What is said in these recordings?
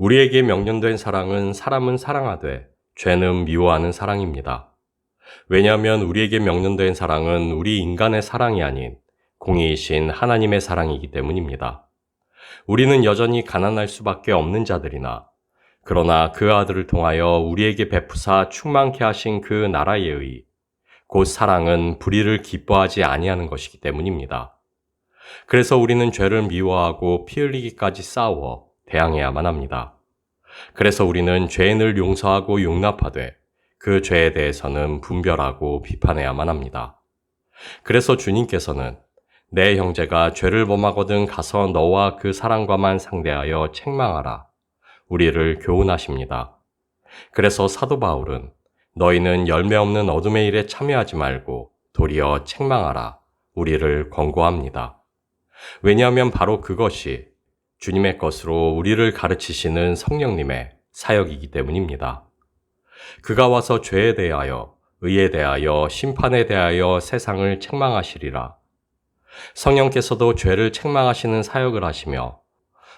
우리에게 명령된 사랑은 사람은 사랑하되 죄는 미워하는 사랑입니다. 왜냐하면 우리에게 명령된 사랑은 우리 인간의 사랑이 아닌 공의이신 하나님의 사랑이기 때문입니다. 우리는 여전히 가난할 수밖에 없는 자들이나 그러나 그 아들을 통하여 우리에게 베푸사 충만케 하신 그 나라의 의, 곧 사랑은 불의를 기뻐하지 아니하는 것이기 때문입니다. 그래서 우리는 죄를 미워하고 피 흘리기까지 싸워 대항해야만 합니다. 그래서 우리는 죄인을 용서하고 용납하되 그 죄에 대해서는 분별하고 비판해야만 합니다. 그래서 주님께서는 내 형제가 죄를 범하거든 가서 너와 그 사랑과만 상대하여 책망하라. 우리를 교훈하십니다. 그래서 사도 바울은 너희는 열매 없는 어둠의 일에 참여하지 말고 도리어 책망하라. 우리를 권고합니다. 왜냐하면 바로 그것이 주님의 것으로 우리를 가르치시는 성령님의 사역이기 때문입니다. 그가 와서 죄에 대하여, 의에 대하여, 심판에 대하여 세상을 책망하시리라. 성령께서도 죄를 책망하시는 사역을 하시며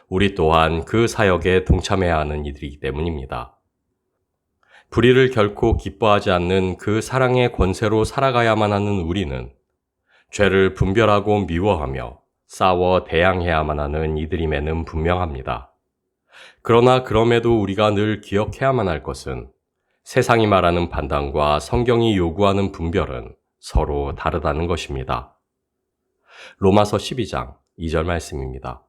우리 또한 그 사역에 동참해야 하는 이들이기 때문입니다. 불의를 결코 기뻐하지 않는 그 사랑의 권세로 살아가야만 하는 우리는 죄를 분별하고 미워하며 싸워 대항해야만 하는 이들임에는 분명합니다. 그러나 그럼에도 우리가 늘 기억해야만 할 것은 세상이 말하는 판단과 성경이 요구하는 분별은 서로 다르다는 것입니다. 로마서 12장 2절 말씀입니다.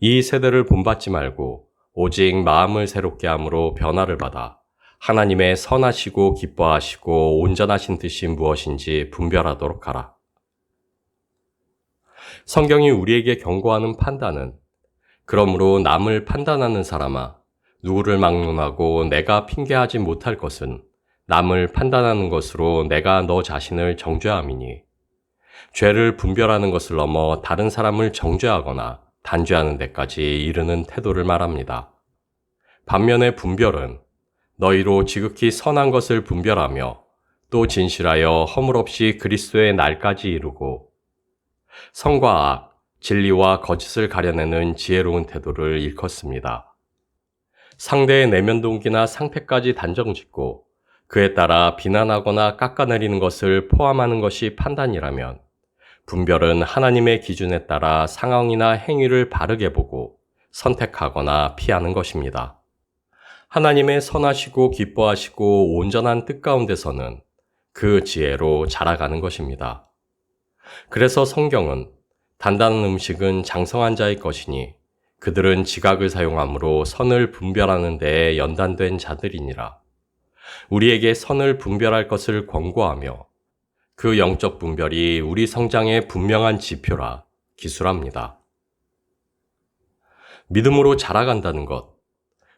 이 세대를 본받지 말고 오직 마음을 새롭게 함으로 변화를 받아 하나님의 선하시고 기뻐하시고 온전하신 뜻이 무엇인지 분별하도록 하라. 성경이 우리에게 경고하는 판단은 그러므로 남을 판단하는 사람아 누구를 막론하고 내가 핑계하지 못할 것은 남을 판단하는 것으로 내가 너 자신을 정죄함이니 죄를 분별하는 것을 넘어 다른 사람을 정죄하거나 단죄하는 데까지 이르는 태도를 말합니다. 반면에 분별은 너희로 지극히 선한 것을 분별하며 또 진실하여 허물없이 그리스도의 날까지 이루고 성과 악, 진리와 거짓을 가려내는 지혜로운 태도를 일컫습니다. 상대의 내면 동기나 상태까지 단정 짓고 그에 따라 비난하거나 깎아내리는 것을 포함하는 것이 판단이라면 분별은 하나님의 기준에 따라 상황이나 행위를 바르게 보고 선택하거나 피하는 것입니다. 하나님의 선하시고 기뻐하시고 온전한 뜻 가운데서는 그 지혜로 자라가는 것입니다. 그래서 성경은 단단한 음식은 장성한 자의 것이니 그들은 지각을 사용함으로 선을 분별하는 데에 연단된 자들이니라. 우리에게 선을 분별할 것을 권고하며 그 영적 분별이 우리 성장의 분명한 지표라 기술합니다. 믿음으로 자라간다는 것,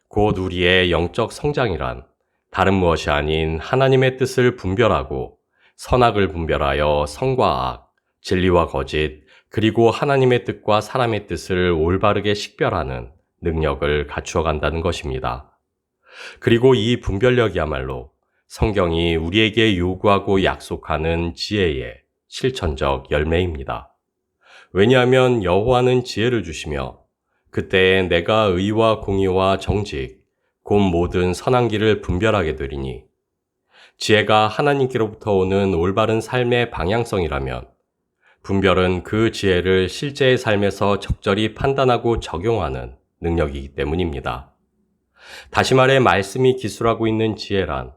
곧 우리의 영적 성장이란 다른 무엇이 아닌 하나님의 뜻을 분별하고 선악을 분별하여 성과 악, 진리와 거짓, 그리고 하나님의 뜻과 사람의 뜻을 올바르게 식별하는 능력을 갖추어 간다는 것입니다. 그리고 이 분별력이야말로 성경이 우리에게 요구하고 약속하는 지혜의 실천적 열매입니다. 왜냐하면 여호와는 지혜를 주시며 그때에 내가 의와 공의와 정직, 곧 모든 선한 길을 분별하게 되리니 지혜가 하나님께로부터 오는 올바른 삶의 방향성이라면 분별은 그 지혜를 실제의 삶에서 적절히 판단하고 적용하는 능력이기 때문입니다. 다시 말해 말씀이 기술하고 있는 지혜란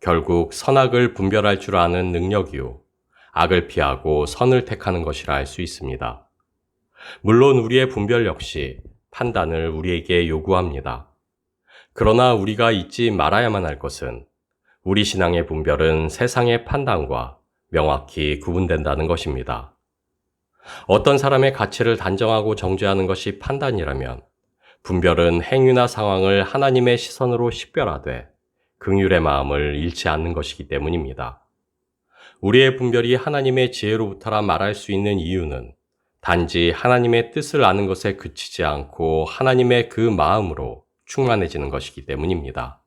결국 선악을 분별할 줄 아는 능력이요. 악을 피하고 선을 택하는 것이라 할 수 있습니다. 물론 우리의 분별 역시 판단을 우리에게 요구합니다. 그러나 우리가 잊지 말아야만 할 것은 우리 신앙의 분별은 세상의 판단과 명확히 구분된다는 것입니다. 어떤 사람의 가치를 단정하고 정죄하는 것이 판단이라면 분별은 행위나 상황을 하나님의 시선으로 식별하되 긍휼의 마음을 잃지 않는 것이기 때문입니다. 우리의 분별이 하나님의 지혜로부터라 말할 수 있는 이유는 단지 하나님의 뜻을 아는 것에 그치지 않고 하나님의 그 마음으로 충만해지는 것이기 때문입니다.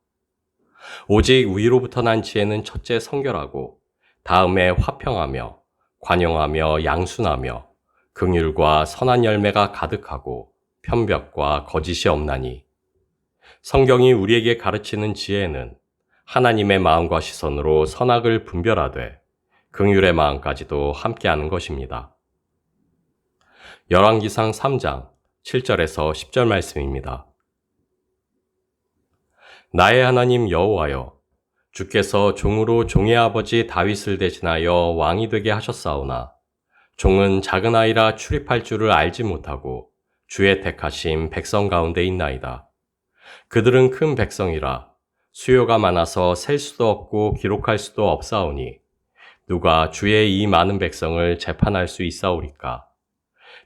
오직 위로부터 난 지혜는 첫째 성결하고 다음에 화평하며 관용하며 양순하며 긍휼과 선한 열매가 가득하고 편벽과 거짓이 없나니 성경이 우리에게 가르치는 지혜는 하나님의 마음과 시선으로 선악을 분별하되 긍휼의 마음까지도 함께하는 것입니다. 열왕기상 3장 7절에서 10절 말씀입니다. 나의 하나님 여호와여 주께서 종으로 종의 아버지 다윗을 대신하여 왕이 되게 하셨사오나 종은 작은 아이라 출입할 줄을 알지 못하고 주의 택하심 백성 가운데 있나이다. 그들은 큰 백성이라 수요가 많아서 셀 수도 없고 기록할 수도 없사오니 누가 주의 이 많은 백성을 재판할 수 있사오리까?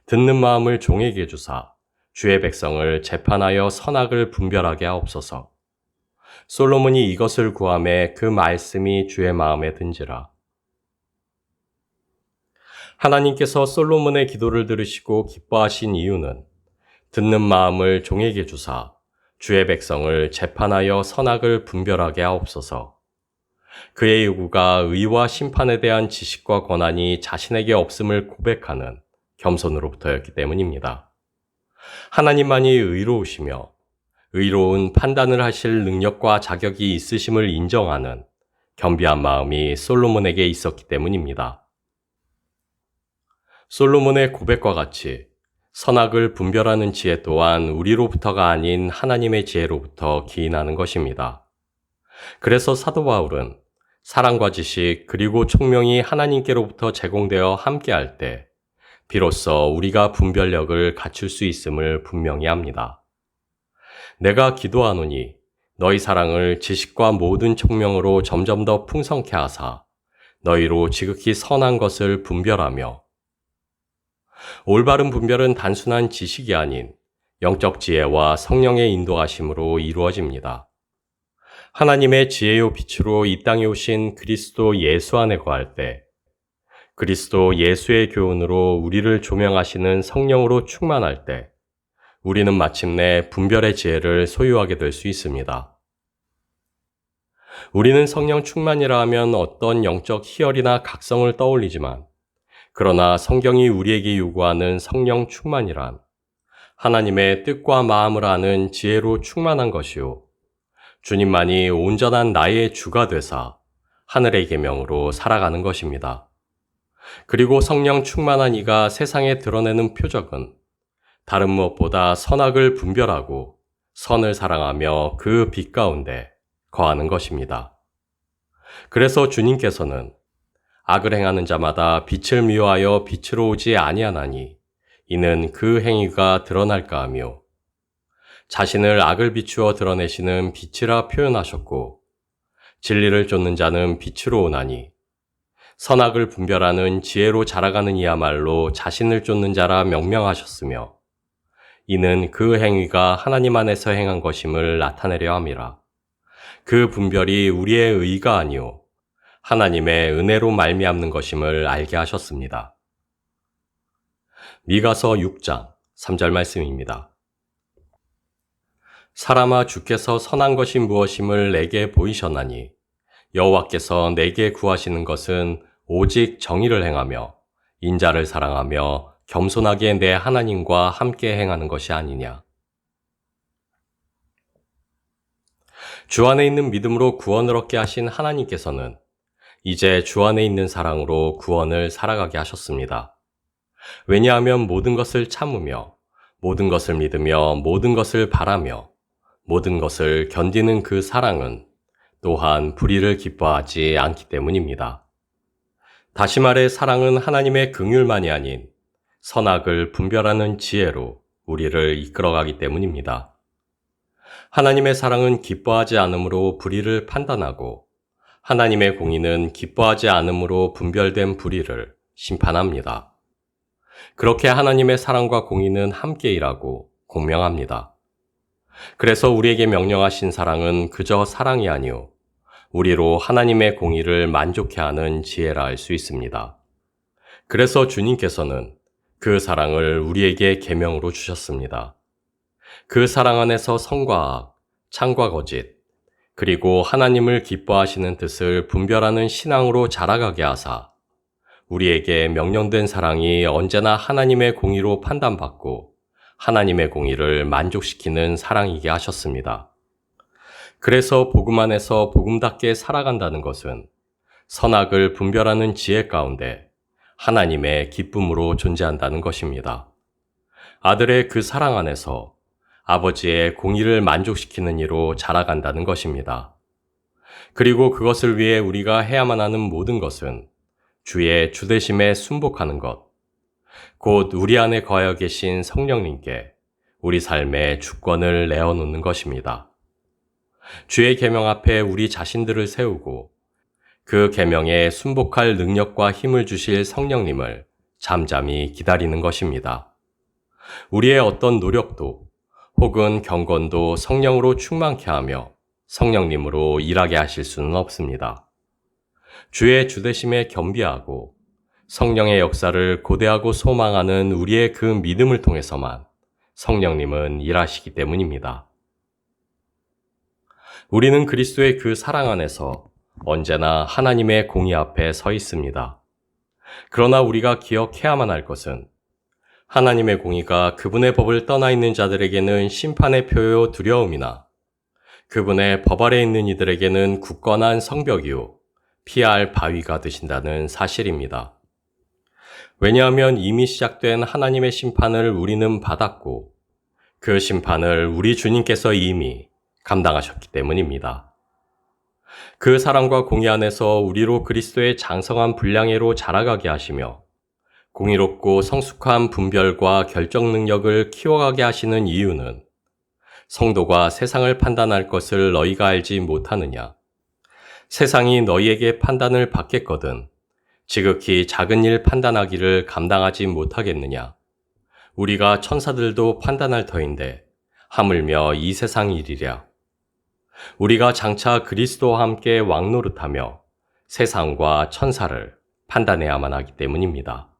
듣는 마음을 종에게 주사 주의 백성을 재판하여 선악을 분별하게 하옵소서. 솔로몬이 이것을 구함에 그 말씀이 주의 마음에 든지라. 하나님께서 솔로몬의 기도를 들으시고 기뻐하신 이유는 듣는 마음을 종에게 주사 주의 백성을 재판하여 선악을 분별하게 하옵소서. 그의 요구가 의와 심판에 대한 지식과 권한이 자신에게 없음을 고백하는 겸손으로부터였기 때문입니다. 하나님만이 의로우시며 의로운 판단을 하실 능력과 자격이 있으심을 인정하는 겸비한 마음이 솔로몬에게 있었기 때문입니다. 솔로몬의 고백과 같이 선악을 분별하는 지혜 또한 우리로부터가 아닌 하나님의 지혜로부터 기인하는 것입니다. 그래서 사도 바울은 사랑과 지식 그리고 총명이 하나님께로부터 제공되어 함께할 때 비로소 우리가 분별력을 갖출 수 있음을 분명히 합니다. 내가 기도하노니 너희 사랑을 지식과 모든 총명으로 점점 더 풍성케 하사 너희로 지극히 선한 것을 분별하며 올바른 분별은 단순한 지식이 아닌 영적 지혜와 성령의 인도하심으로 이루어집니다. 하나님의 지혜요 빛으로 이 땅에 오신 그리스도 예수 안에 거할 때 그리스도 예수의 교훈으로 우리를 조명하시는 성령으로 충만할 때 우리는 마침내 분별의 지혜를 소유하게 될 수 있습니다. 우리는 성령 충만이라 하면 어떤 영적 희열이나 각성을 떠올리지만 그러나 성경이 우리에게 요구하는 성령 충만이란 하나님의 뜻과 마음을 아는 지혜로 충만한 것이요. 주님만이 온전한 나의 주가 되사 하늘의 계명으로 살아가는 것입니다. 그리고 성령 충만한 이가 세상에 드러내는 표적은 다른 무엇보다 선악을 분별하고 선을 사랑하며 그 빛 가운데 거하는 것입니다. 그래서 주님께서는 악을 행하는 자마다 빛을 미워하여 빛으로 오지 아니하나니 이는 그 행위가 드러날까 하며 자신을 악을 비추어 드러내시는 빛이라 표현하셨고 진리를 쫓는 자는 빛으로 오나니 선악을 분별하는 지혜로 자라가는 이야말로 자신을 쫓는 자라 명명하셨으며 이는 그 행위가 하나님 안에서 행한 것임을 나타내려 함이라. 그 분별이 우리의 의가 아니오 하나님의 은혜로 말미암는 것임을 알게 하셨습니다. 미가서 6장 3절 말씀입니다. 사람아 주께서 선한 것이 무엇임을 내게 보이셨나니 여호와께서 내게 구하시는 것은 오직 정의를 행하며 인자를 사랑하며 겸손하게 내 하나님과 함께 행하는 것이 아니냐. 주 안에 있는 믿음으로 구원을 얻게 하신 하나님께서는 이제 주 안에 있는 사랑으로 구원을 살아가게 하셨습니다. 왜냐하면 모든 것을 참으며 모든 것을 믿으며 모든 것을 바라며 모든 것을 견디는 그 사랑은 또한 불의를 기뻐하지 않기 때문입니다. 다시 말해 사랑은 하나님의 긍휼만이 아닌 선악을 분별하는 지혜로 우리를 이끌어가기 때문입니다. 하나님의 사랑은 기뻐하지 않으므로 불의를 판단하고 하나님의 공의는 기뻐하지 않으므로 분별된 불의를 심판합니다. 그렇게 하나님의 사랑과 공의는 함께 일하고 공명합니다. 그래서 우리에게 명령하신 사랑은 그저 사랑이 아니오 우리로 하나님의 공의를 만족해 하는 지혜라 할 수 있습니다. 그래서 주님께서는 그 사랑을 우리에게 계명으로 주셨습니다. 그 사랑 안에서 성과 악, 창과 거짓, 그리고 하나님을 기뻐하시는 뜻을 분별하는 신앙으로 자라가게 하사 우리에게 명령된 사랑이 언제나 하나님의 공의로 판단받고 하나님의 공의를 만족시키는 사랑이게 하셨습니다. 그래서 복음 안에서 복음답게 살아간다는 것은 선악을 분별하는 지혜 가운데 하나님의 기쁨으로 존재한다는 것입니다. 아들의 그 사랑 안에서 아버지의 공의를 만족시키는 이로 자라간다는 것입니다. 그리고 그것을 위해 우리가 해야만 하는 모든 것은 주의 주대심에 순복하는 것, 곧 우리 안에 거하여 계신 성령님께 우리 삶의 주권을 내어놓는 것입니다. 주의 계명 앞에 우리 자신들을 세우고 그 계명에 순복할 능력과 힘을 주실 성령님을 잠잠히 기다리는 것입니다. 우리의 어떤 노력도 혹은 경건도 성령으로 충만케 하며 성령님으로 일하게 하실 수는 없습니다. 주의 주대심에 겸비하고 성령의 역사를 고대하고 소망하는 우리의 그 믿음을 통해서만 성령님은 일하시기 때문입니다. 우리는 그리스도의 그 사랑 안에서 언제나 하나님의 공의 앞에 서 있습니다. 그러나 우리가 기억해야만 할 것은 하나님의 공의가 그분의 법을 떠나 있는 자들에게는 심판의 표요 두려움이나 그분의 법 아래 있는 이들에게는 굳건한 성벽이요 피할 바위가 되신다는 사실입니다. 왜냐하면 이미 시작된 하나님의 심판을 우리는 받았고 그 심판을 우리 주님께서 이미 감당하셨기 때문입니다. 그 사랑과 공의 안에서 우리로 그리스도의 장성한 분량회로 자라가게 하시며 공의롭고 성숙한 분별과 결정 능력을 키워가게 하시는 이유는 성도가 세상을 판단할 것을 너희가 알지 못하느냐. 세상이 너희에게 판단을 받겠거든 지극히 작은 일 판단하기를 감당하지 못하겠느냐. 우리가 천사들도 판단할 터인데 하물며 이 세상 일이랴. 우리가 장차 그리스도와 함께 왕노릇하며 세상과 천사를 판단해야만 하기 때문입니다.